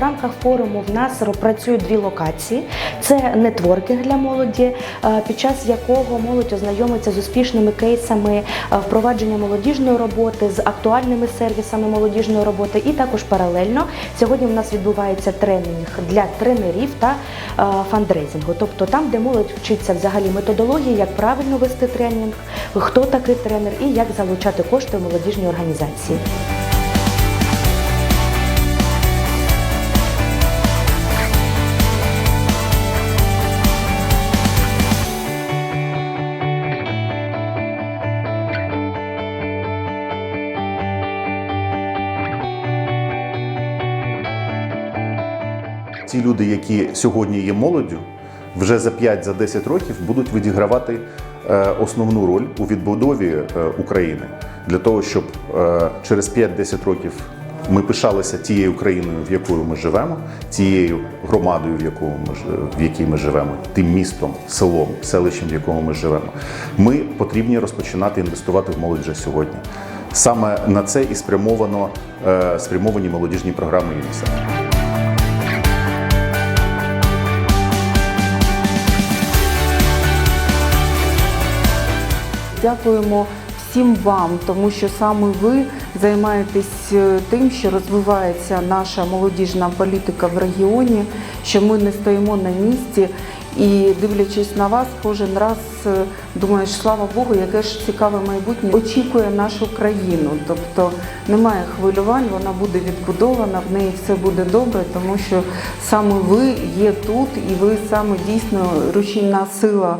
рамках форуму в нас працюють дві локації: це нетворкінг для молоді, е, під час якого молодь ознайомиться з успішними кейсами е, впровадження молодіжної роботи, з актуальними сервісами молодіжної роботи. І також паралельно сьогодні в нас відбувається тренінг для тренерів та е, фандрейзингу, тобто там, де молодь вчиться взагалі методології, як правильно вести тренінг, хто такий тренер і як залучати кошти в молодіжній організації. Ті люди, які сьогодні є молоддю, вже за 5-10 років будуть відігравати е, основну роль у відбудові е, України для того, щоб е, через 5-10 років ми пишалися тією країною, в якою ми живемо, тією громадою, в якому ми в якій ми живемо, тим містом, селом, селищем, в якому ми живемо. Ми потрібні розпочинати інвестувати в молодь вже сьогодні. Саме на це і спрямовано спрямовані молодіжні програми ЮНІСЕФ. Дякуємо всім вам, тому що саме ви займаєтесь е, тим, що розвивається наша молодіжна політика в регіоні, що ми не стоїмо на місці. І дивлячись на вас, кожен раз е, думаєш, слава Богу, яке ж цікаве майбутнє очікує нашу країну. Тобто немає хвилювань, вона буде відбудована, в неї все буде добре, тому що саме ви є тут, і ви саме дійсно рушійна сила